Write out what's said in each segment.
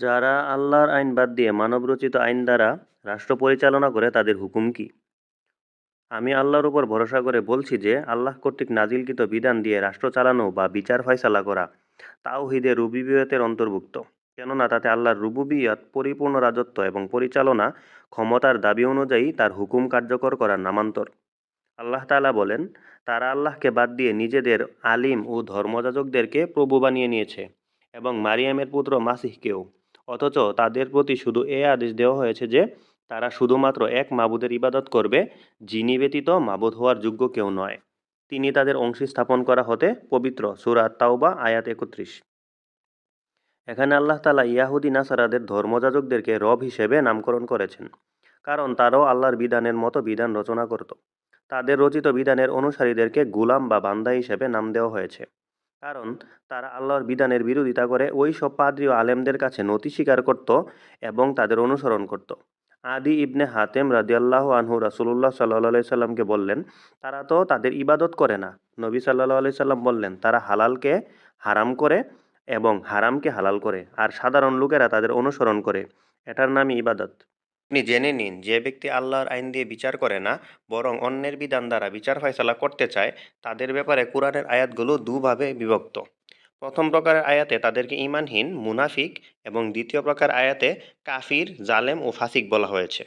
যারা আল্লাহর আইন বাদ দিয়ে মানবরচিত আইন দ্বারা রাষ্ট্র পরিচালনা করে, তাদের হুকুম কি? আমি আল্লাহর উপর ভরসা করে বলছি যে, আল্লাহ কর্তৃক নাজিলকৃত বিধান দিয়ে রাষ্ট্র চালানো বা বিচার ফয়সালা করা তাওহিদে রুবিবিয়তের অন্তর্ভুক্ত। কেননা তাতে আল্লাহর রুবুবিয়ত, পরিপূর্ণ রাজত্ব এবং পরিচালনা ক্ষমতার দাবি অনুযায়ী তার হুকুম কার্যকর করার নামান্তর। আল্লাহ তালা বলেন, তারা আল্লাহকে বাদ দিয়ে নিজেদের আলিম ও ধর্মযাজকদেরকে প্রভু বানিয়ে নিয়েছে এবং মারিয়ামের পুত্র মাসিহকেও। অথচ তাদের প্রতি শুধু এ আদেশ দেওয়া হয়েছে যে, তারা শুধুমাত্র এক মাবুদের ইবাদত করবে, যিনি ব্যতীত মাবুদ হওয়ার যোগ্য কেউ নয়। তিনি তাদের অংশী স্থাপন করা হতে পবিত্র সুরা তাওবা আয়াত একত্রিশ। এখানে আল্লাহ তালা ইয়াহুদি, নাসারাদের ধর্মযাজকদেরকে রব হিসেবে নামকরণ করেছেন, কারণ তারাও আল্লাহর বিধানের মতো বিধান রচনা করত। তাদের রচিত বিধানের অনুসারীদেরকে গুলাম বা বান্দা হিসেবে নাম দেওয়া হয়েছে। কারণ তারা আল্লাহর বিধানের বিরোধিতা করে ওই সব পাদ্রীয় আলেমদের কাছে নথি স্বীকার করত এবং তাদের অনুসরণ করত। আদি ইবনে হাতেম রাদিয়াল্লাহ আনহু রাসুল্লাহ সাল্লাহ সাল্লামকে বললেন তারা তো তাদের ইবাদত করে না। নবী সাল্লাহ সাল্লাম বললেন তারা হালালকে হারাম করে এবং হারামকে হালাল করে আর সাধারণ লোকেরা তাদের অনুসরণ করে। এটার নামই ইবাদত। আপনি জেনে নিন, যে ব্যক্তি আল্লাহর আইন দিয়ে বিচার করে না, বরং অন্যের বিধান দ্বারা বিচার ফয়সালা করতে চায়, তাদের ব্যাপারে কোরআনের আয়াতগুলো দুভাবে বিভক্ত। প্রথম প্রকারের আয়াতে তাদেরকে ইমানহীন মুনাফিক এবং দ্বিতীয় প্রকার আয়াতে কাফির, জালেম ও ফাসিক বলা হয়েছে।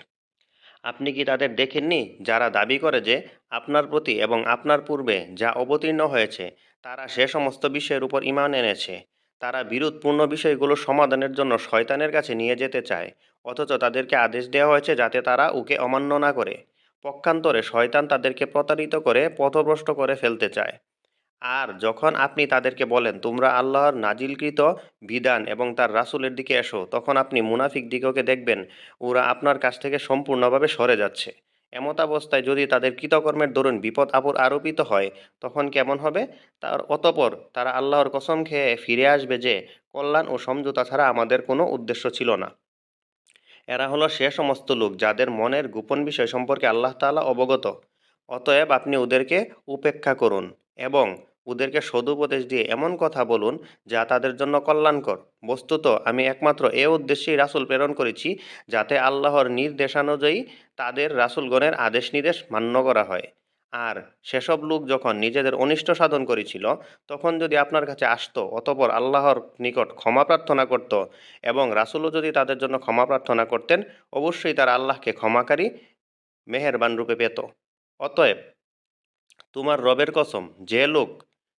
আপনি কি তাদের দেখেননি, যারা দাবি করে যে আপনার প্রতি এবং আপনার পূর্বে যা অবতীর্ণ হয়েছে, তারা সে সমস্ত বিষয়ের উপর ইমান এনেছে? তারা বিরোধপূর্ণ বিষয়গুলো সমাধানের জন্য শয়তানের কাছে নিয়ে যেতে চায় অথচ তাদেরকে আদেশ দেওয়া হয়েছে যাতে তারা ওকে অমান্য না করে। পক্ষান্তরে শয়তান তাদেরকে প্রতারিত করে পথভ্রষ্ট করে ফেলতে চায়। আর যখন আপনি তাদেরকে বলেন, তোমরা আল্লাহর নাজিলকৃত বিধান এবং তার রাসূলের দিকে এসো, তখন আপনি মুনাফিক দিগকে দেখবেন, ওরা আপনার কাছ থেকে সম্পূর্ণভাবে সরে যাচ্ছে। এমতাবস্থায় যদি তাদের কৃতকর্মের দরুন বিপদ আপদ আরোপিত হয়, তখন কেমন হবে? তার অতপর তারা আল্লাহর কসম খেয়ে ফিরে আসবে যে, কল্যাণ ও সমঝোতা ছাড়া আমাদের কোনো উদ্দেশ্য ছিল না। এরা হলো সে সমস্ত লোক যাদের মনের গোপন বিষয় সম্পর্কে আল্লাহ তালা অবগত। অতএব আপনি ওদেরকে উপেক্ষা করুন এবং ওদেরকে সদুপদেশ দিয়ে এমন কথা বলুন যা তাদের জন্য কল্যাণকর। বস্তুত আমি একমাত্র এ উদ্দেশ্যেই রাসুল প্রেরণ করেছি যাতে আল্লাহর নির্দেশানুযায়ী তাদের রাসুলগণের আদেশ নির্দেশ মান্য করা হয়। আর সেসব লোক যখন নিজেদের অনিষ্ট সাধন করেছিল, তখন যদি আপনার কাছে আসতো, অতপর আল্লাহর নিকট ক্ষমা প্রার্থনা করত এবং রাসূলও যদি তাদের জন্য ক্ষমা প্রার্থনা করতেন, অবশ্যই তারা আল্লাহকে ক্ষমাকারী মেহেরবান রূপে পেত। অতএব তোমার রবের কসম, যে লোক,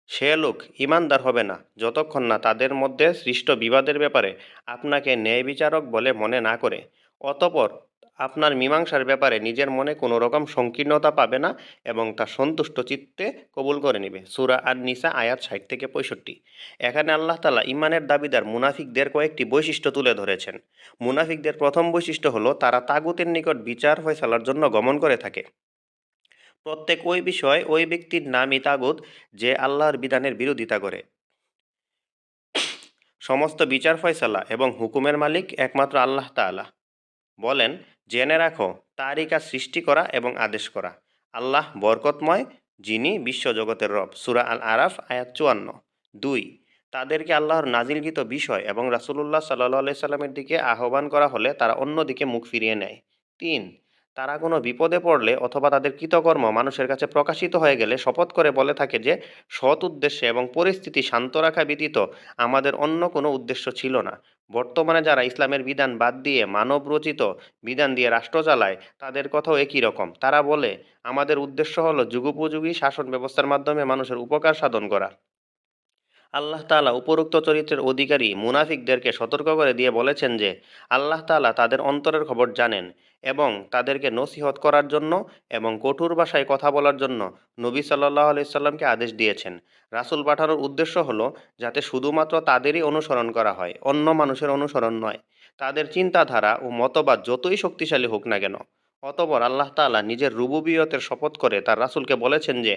সে লোক ইমানদার হবে না, যতক্ষণ না তাদের মধ্যে সৃষ্ট বিবাদের ব্যাপারে আপনাকে ন্যায় বিচারক বলে মনে না করে। অতপর আপনার মীমাংসার ব্যাপারে নিজের মনে কোনো রকম সংকীর্ণতা পাবে না এবং তা সন্তুষ্ট চিত্তে কবুল করে নেবে। সুরা আর নিসা আয়াত ষাট থেকে পঁয়ষট্টি। এখানে আল্লাহ তালা ইমানের দাবিদার মুনাফিকদের কয়েকটি বৈশিষ্ট্য তুলে ধরেছেন। মুনাফিকদের প্রথম বৈশিষ্ট্য হলো, তারা তাগুতের নিকট বিচার ফয়সালার জন্য গমন করে থাকে। প্রত্যেক ওই বিষয়, ওই ব্যক্তির নামই তাগুত, যে আল্লাহর বিধানের বিরোধিতা করে। সমস্ত বিচার ফয়সালা এবং হুকুমের মালিক একমাত্র আল্লাহ তাআলা। বলেন জেনে রাখো তারই কাজ সৃষ্টি করা এবং আদেশ করা। আল্লাহ বরকতময়, যিনি বিশ্বজগতের রব। সুরা আল আরাফ আয়াত চুয়ান্ন। দুই, তাদেরকে আল্লাহর নাজিলকৃত বিষয় এবং রাসূলুল্লাহ সাল্লাহ সাল্লামের দিকে আহ্বান করা হলে তারা অন্যদিকে মুখ ফিরিয়ে নেয়। তিন তারা কোনো বিপদে পড়লে অথবা তাদের কৃতকর্ম মানুষের কাছে প্রকাশিত হয়ে গেলে শপথ করে বলে থাকে যে, সৎ উদ্দেশ্যে এবং পরিস্থিতি শান্ত রাখা ব্যতীত আমাদের অন্য কোনো উদ্দেশ্য ছিল না। বর্তমানে যারা ইসলামের বিধান বাদ দিয়ে মানব রচিত বিধান দিয়ে রাষ্ট্র চালায়, তাদের কথাও একই রকম। তারা বলে, আমাদের উদ্দেশ্য হলো যুগোপযোগী শাসন ব্যবস্থার মাধ্যমে মানুষের উপকার সাধন করা। আল্লাহ তালা উপরোক্ত চরিত্রের অধিকারী মুনাফিকদেরকে সতর্ক করে দিয়ে বলেছেন যে, আল্লাহ তাআলা তাদের অন্তরের খবর জানেন এবং তাদেরকে নসিহত করার জন্য এবং কঠোর ভাষায় কথা বলার জন্য নবী সাল্লাহ আলাইসাল্লামকে আদেশ দিয়েছেন। রাসূল পাঠানোর উদ্দেশ্য হলো যাতে শুধুমাত্র তাদেরই অনুসরণ করা হয়, অন্য মানুষের অনুসরণ নয়। তাদের চিন্তাধারা ও মতবাদ যতই শক্তিশালী হোক না কেন, অতপর আল্লাহ তাআলা নিজের রুবুবিয়তের শপথ করে তার রাসূলকে বলেছেন যে,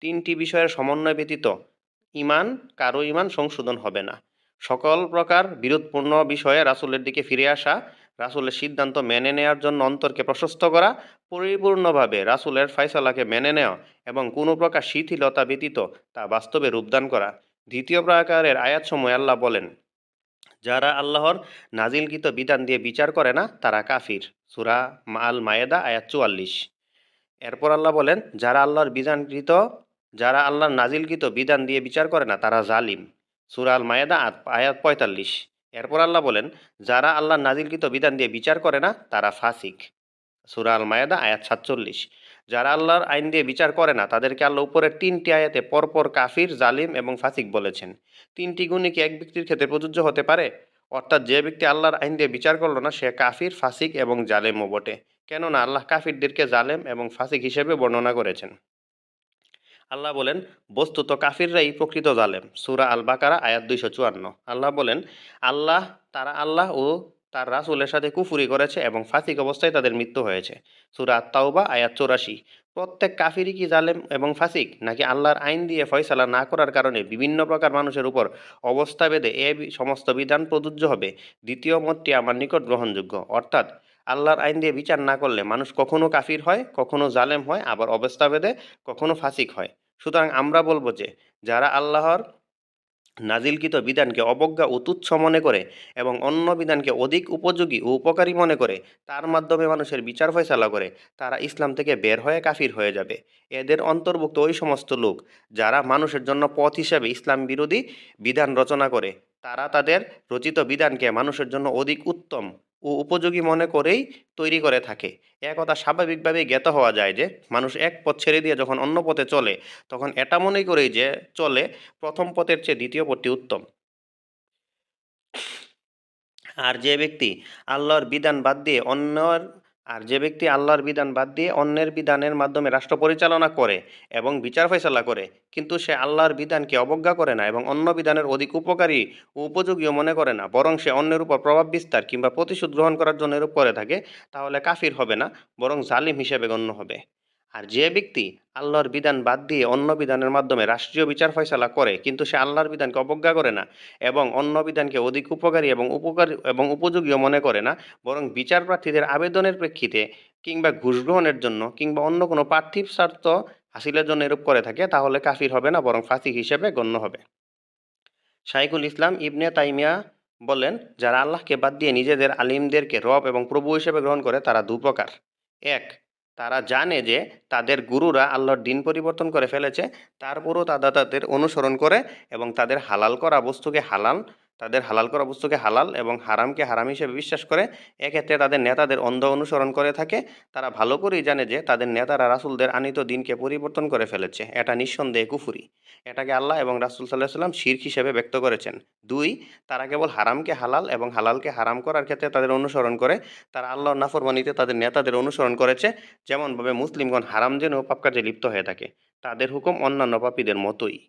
তিনটি বিষয়ের সমন্বয় ব্যতীত ইমান, কারও ইমান সংশোধন হবে না। সকল প্রকার বিরোধপূর্ণ বিষয়ে রাসূলের দিকে ফিরে আসা, রাসূলের সিদ্ধান্ত মেনে নেওয়ার জন্য অন্তরকে প্রশস্ত করা, পরিপূর্ণভাবে রাসূলের ফয়সালাকে মেনে নেওয়া এবং কোনো প্রকার শিথিলতা ব্যতীত তা বাস্তবে রূপদান করা। দ্বিতীয় প্রকারের আয়াতসমূহে আল্লাহ বলেন, যারা আল্লাহর নাজিলকৃত বিধান দিয়ে বিচার করে না, তারা কাফির। সুরা মাল মায়েদা আয়াত চুয়াল্লিশ। এরপর আল্লাহ বলেন, যারা আল্লাহর বিধানকৃত যারা আল্লাহর নাজিলকৃত বিধান দিয়ে বিচার করে না, তারা জালিম। সুরাল মায়েদা আয়াত পঁয়তাল্লিশ। এরপর আল্লাহ বলেন, যারা আল্লাহর নাজিলকৃত বিধান দিয়ে বিচার করে না, তারা ফাসিক। সুরাল মায়েদা আয়াত সাতচল্লিশ। যারা আল্লাহর আইন দিয়ে বিচার করে না, তাদেরকে আল্লাহ উপরের তিনটি আয়াতে পরপর কাফির, জালিম এবং ফাসিক বলেছেন। তিনটি গুণই কি এক ব্যক্তির ক্ষেত্রে প্রযোজ্য হতে পারে? অর্থাৎ যে ব্যক্তি আল্লাহর আইন দিয়ে বিচার করল না, সে কাফির, ফাসিক এবং জালেমও বটে। কেননা আল্লাহ কাফিরদেরকে জালেম এবং ফাসিক হিসেবে বর্ণনা করেছেন। আল্লাহ বলেন, বস্তুত কাফিররাই প্রকৃত জালেম। সুরা আল বাকারা আয়াত দুইশো চুয়ান্ন। আল্লাহ বলেন, আল্লাহ, তারা আল্লাহ ও তার রাসুলের সাথে কুফুরি করেছে এবং ফাসিক অবস্থায় তাদের মৃত্যু হয়েছে। সুরা তাওবা আয়াত চৌরাশি। প্রত্যেক কাফিরই কি জালেম এবং ফাসিক, নাকি আল্লাহর আইন দিয়ে ফয়সালা না করার কারণে বিভিন্ন প্রকার মানুষের উপর অবস্থা বেঁধে এ সমস্ত বিধান প্রযোজ্য হবে? দ্বিতীয় মতটি আমার নিকট গ্রহণযোগ্য। অর্থাৎ আল্লাহর আইন দিয়ে বিচার না করলে মানুষ কখনো কাফির হয়, কখনো জালেম হয়, আবার অবস্থা বেঁধে কখনো ফাসিক হয়। সুতরাং আমরা বলব যে, যারা আল্লাহর নাজিলকৃত বিধানকে অবজ্ঞা ও তুচ্ছ মনে করে এবং অন্য বিধানকে অধিক উপযোগী ও উপকারী মনে করে, তার মাধ্যমে মানুষের বিচার ফয়সালা করে, তারা ইসলাম থেকে বের হয়ে কাফির হয়ে যাবে। এদের অন্তর্ভুক্ত ওই সমস্ত লোক যারা মানুষের জন্য পথ হিসাবে ইসলাম বিরোধী বিধান রচনা করে, তারা তাদের রচিত বিধানকে মানুষের জন্য অধিক উত্তম ও উপযোগী মনে করেই তৈরি করে থাকে। একথা স্বাভাবিকভাবেই জ্ঞাত হওয়া যায় যে, মানুষ এক পথ ছেড়ে দিয়ে যখন অন্য পথে চলে, তখন এটা মনে করেই যে চলে প্রথম পথের চেয়ে দ্বিতীয় পথটি উত্তম। আর যে ব্যক্তি আল্লাহর বিধান বাদ দিয়ে অন্যর আর যে ব্যক্তি আল্লাহর বিধান বাদ দিয়ে অন্যের বিধানের মাধ্যমে রাষ্ট্র পরিচালনা করে এবং বিচার ফয়সালা করে, কিন্তু সে আল্লাহর বিধানকে অবজ্ঞা করে না এবং অন্য বিধানের অধিক উপকারী ও উপযোগীও মনে করে না, বরং সে অন্যের উপর প্রভাব বিস্তার কিংবা প্রতিশোধ গ্রহণ করার জন্য এরূপ করে থাকে, তাহলে কাফির হবে না, বরং জালিম হিসেবে গণ্য হবে। আর যে ব্যক্তি আল্লাহর বিধান বাদ দিয়ে অন্য বিধানের মাধ্যমে রাষ্ট্রীয় বিচার ফয়সালা করে, কিন্তু সে আল্লাহর বিধানকে অবজ্ঞা করে না এবং অন্য বিধানকে অধিক উপকারী এবং উপকারী এবং উপযোগীও মনে করে না, বরং বিচার প্রার্থীদের আবেদনের প্রেক্ষিতে কিংবা ঘুষ গ্রহণের জন্য কিংবা অন্য কোনো পার্থিব স্বার্থ হাসিলের জন্য এরূপ করে থাকে, তাহলে কাফির হবে না, বরং ফাঁসি হিসেবে গণ্য হবে। শাইখুল ইসলাম ইবনে তাইমিয়া বলেন, যারা আল্লাহকে বাদ দিয়ে নিজেদের আলিমদেরকে রব এবং প্রভু হিসেবে গ্রহণ করে, তারা দু প্রকার এক তারা জানে যে তাদের গুরুরা আল্লাহর দিন পরিবর্তন করে ফেলেছে। তারপরও তারা তাদের অনুসরণ করে এবং তাদের হালাল করা বস্তুকে হালাল তাদের হালাল করা বস্তুকে হালাল এবং হারামকে হারাম হিসেবে বিশ্বাস করে, এক্ষেত্রে তাদের নেতাদের অন্ধ অনুসরণ করে থাকে। তারা ভালো করেই জানে যে তাদের নেতারা রাসুলদের আনিত দিনকে পরিবর্তন করে ফেলেছে। এটা নিঃসন্দেহে কুফুরি। এটাকে আল্লাহ এবং রাসূল সাল্লাহ সাল্লাম শির্ক হিসেবে ব্যক্ত করেছেন। দুই, তারা কেবল হারামকে হালাল এবং হালালকে হারাম করার ক্ষেত্রে তাদের অনুসরণ করে। তারা আল্লাহর নাফরমানিতে তাদের নেতাদের অনুসরণ করেছে। যেমনভাবে মুসলিমগণ হারাম যেন পাপ কাজে লিপ্ত হয়ে থাকে। তাদের হুকুম অন্যান্য পাপীদের মতোই।